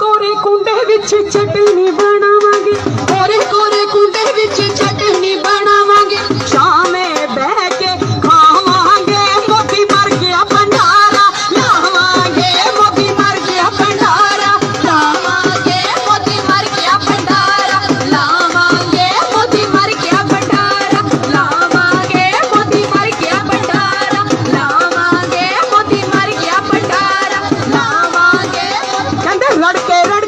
ਕੋਰੇ ਕੁੰਡੇ ਵਿੱਚ ਚਟਨੀ ਬਣਾ। Get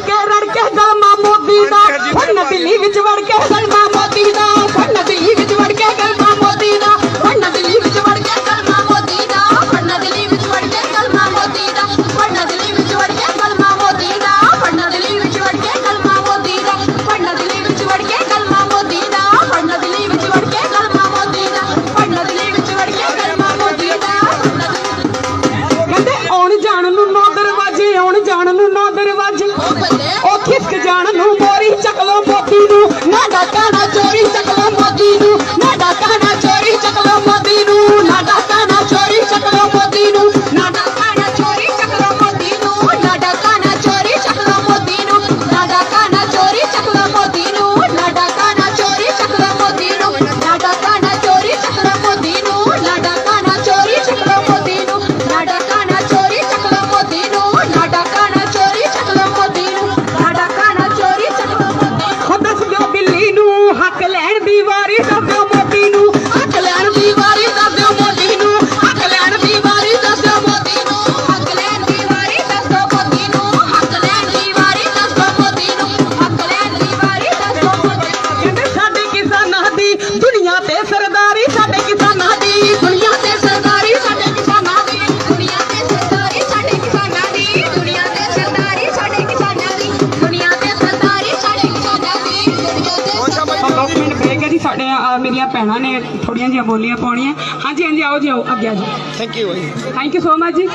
ਦੁਨੀਆ ਜੀ ਸਾਡੇ ਮੇਰੀਆਂ ਭੈਣਾਂ ਨੇ ਥੋੜੀਆਂ ਜਿਹੀਆਂ ਬੋਲੀਆਂ ਪਾਉਣੀਆਂ। ਹਾਂਜੀ ਹਾਂਜੀ ਆਓ ਜੀ ਆਓ ਅੱਗੇ ਆ ਜੀ thank you thank you so much ਜੀ।